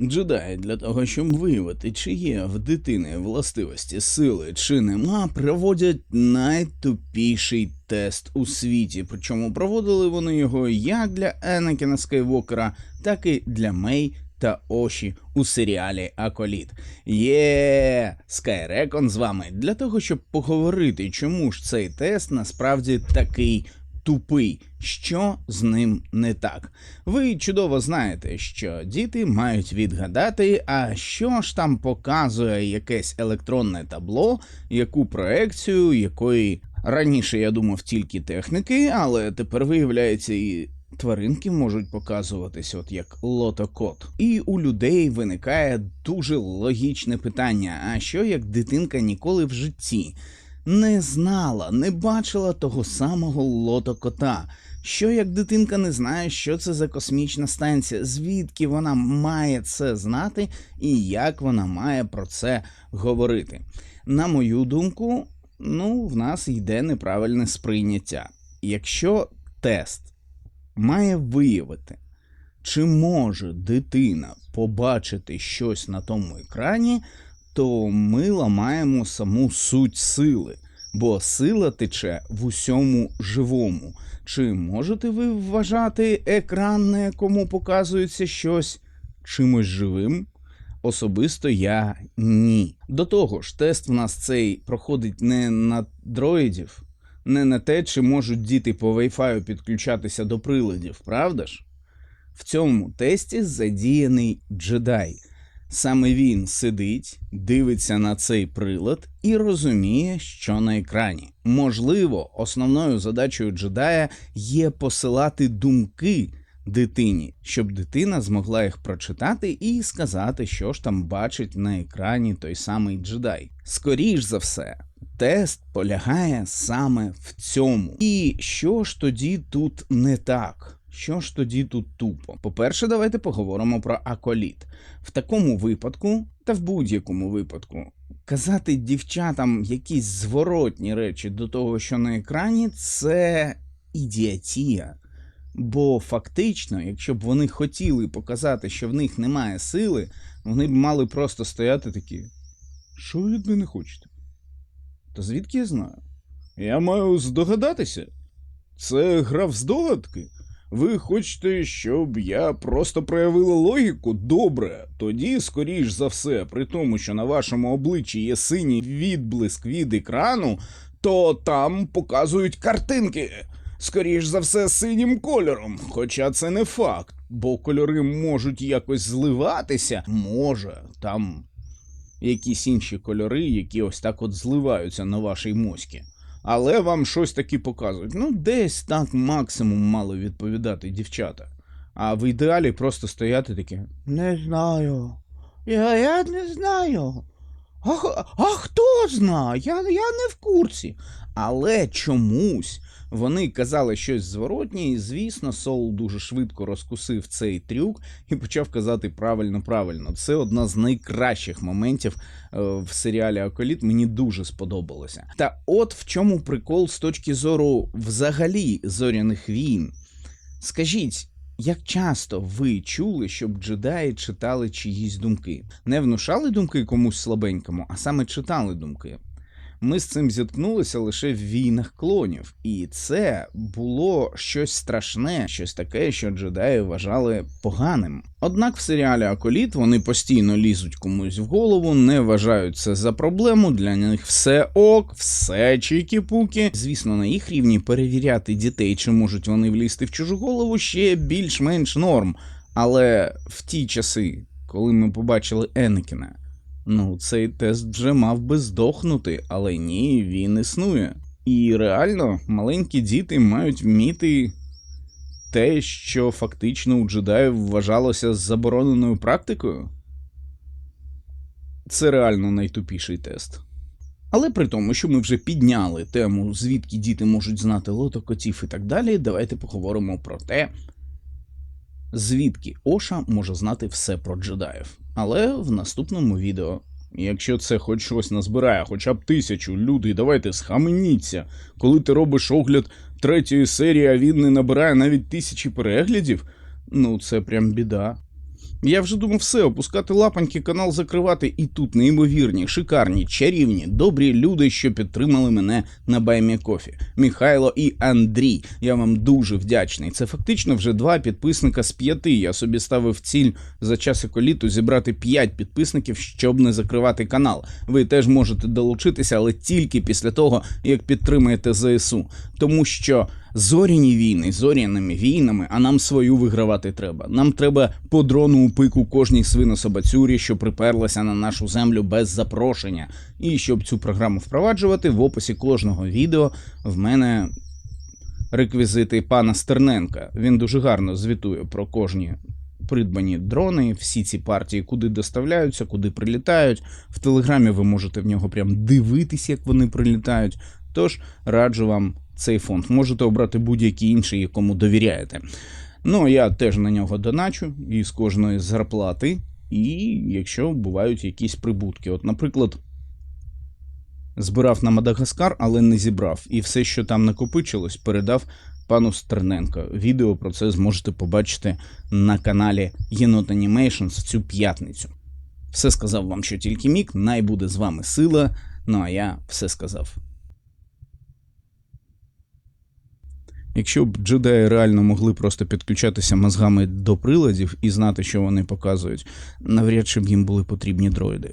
Джедаї для того, щоб виявити, чи є в дитини властивості сили чи нема, проводять найтупіший тест у світі. Причому проводили вони його як для Енакіна Скайвокера, так і для Мей та Оші у серіалі Аколіт. Є Скайрекон з вами для того, щоб поговорити, чому ж цей тест насправді такий тупий, що з ним не так. Ви чудово знаєте, що діти мають відгадати, а що ж там показує якесь електронне табло, яку проекцію, якої раніше я думав тільки техніки, але тепер виявляється і. Тваринки можуть показуватись, от як лотокот. І у людей виникає дуже логічне питання: а що як дитинка ніколи в житті не знала, не бачила того самого лотокота? Що як дитинка не знає, що це за космічна станція, звідки вона має це знати і як вона має про це говорити? На мою думку, ну, в нас йде неправильне сприйняття. Якщо тест має виявити, чи може дитина побачити щось на тому екрані, то ми ламаємо саму суть сили, бо сила тече в усьому живому. Чи можете ви вважати екран, на якому показується щось чимось живим? Особисто я ні. До того ж, тест в нас цей проходить не на дроїдів, не на те, чи можуть діти по Wi-Fi підключатися до приладів, правда ж? В цьому тесті задіяний джедай. Саме він сидить, дивиться на цей прилад і розуміє, що на екрані. Можливо, основною задачею джедая є посилати думки дитині, щоб дитина змогла їх прочитати і сказати, що ж там бачить на екрані той самий джедай. Скоріш за все, тест полягає саме в цьому. І що ж тоді тут не так? Що ж тоді тут тупо? По-перше, давайте поговоримо про аколіт. В такому випадку, та в будь-якому випадку, казати дівчатам якісь зворотні речі до того, що на екрані, це ідіотія. Бо фактично, якщо б вони хотіли показати, що в них немає сили, вони б мали просто стояти такі. Що ви від мене хочете? То звідки я знаю? Я маю здогадатися. Це гра в здогадки. Ви хочете, щоб я просто проявила логіку? Добре, тоді, скоріш за все, при тому, що на вашому обличчі є синій відблиск від екрану, то там показують картинки. Скоріш за все, синім кольором. Хоча це не факт, бо кольори можуть якось зливатися. Може, там якісь інші кольори, які ось так от зливаються на вашій моські. Але вам щось таки показують. Ну, десь так максимум мали відповідати дівчата. А в ідеалі просто стояти таке. Не знаю. Я, я не знаю. А, а хто знає? Я, я не в курсі. Але чомусь вони казали щось зворотнє, і звісно, Соул дуже швидко розкусив цей трюк і почав казати правильно, правильно. Це одна з найкращих моментів е, в серіалі Аколіт. Мені дуже сподобалося. Та от в чому прикол з точки зору взагалі зоряних війн. Скажіть. Як часто ви чули, щоб джедаї читали чиїсь думки? Не внушали думки комусь слабенькому, а саме читали думки. Ми з цим зіткнулися лише в війнах клонів, і це було щось страшне, щось таке, що джедаї вважали поганим. Однак в серіалі Аколіт вони постійно лізуть комусь в голову, не вважають це за проблему. Для них все ок, все чікі-пуки. Звісно, на їх рівні перевіряти дітей, чи можуть вони влізти в чужу голову, ще більш-менш норм. Але в ті часи, коли ми побачили Енекіна. Ну, цей тест вже мав би здохнути, але ні, він існує. І реально маленькі діти мають вміти те, що фактично у джедаїв вважалося забороненою практикою. Це реально найтупіший тест. Але при тому, що ми вже підняли тему, звідки діти можуть знати лотокотів і так далі, давайте поговоримо про те, звідки Оша може знати все про джедаїв. Але в наступному відео. Якщо це хоч щось назбирає, хоча б тисячу, люди, давайте схаменіться. Коли ти робиш огляд третьої серії, а він не набирає навіть тисячі переглядів, ну це прям біда. Я вже думав все, опускати лапаньки, канал закривати, і тут неймовірні, шикарні, чарівні, добрі люди, що підтримали мене на Баймі Кофі. Михайло і Андрій. Я вам дуже вдячний. Це фактично вже два підписника з п'яти. Я собі ставив ціль за час еколіту зібрати п'ять підписників, щоб не закривати канал. Ви теж можете долучитися, але тільки після того, як підтримаєте ЗСУ. Тому що зоряні війни, зоряними війнами, а нам свою вигравати треба. Нам треба по дрону у пику кожній свинособацюрі, що приперлася на нашу землю без запрошення. І щоб цю програму впроваджувати, в описі кожного відео в мене реквізити пана Стерненка. Він дуже гарно звітує про кожні придбані дрони, всі ці партії, куди доставляються, куди прилітають. В телеграмі ви можете в нього прям дивитись, як вони прилітають. Тож раджу вам цей фонд. Можете обрати будь-який інший, якому довіряєте. Ну, я теж на нього доначу із кожної зарплати, і якщо бувають якісь прибутки. От, наприклад, збирав на Мадагаскар, але не зібрав. І все, що там накопичилось, передав пану Стерненко. Відео про це зможете побачити на каналі Єнот Animations в цю п'ятницю. Все сказав вам, що тільки мік, най буде з вами сила. Ну а я все сказав. Якщо б джедаї реально могли просто підключатися мозгами до приладів і знати, що вони показують, навряд чи б їм були потрібні дроїди.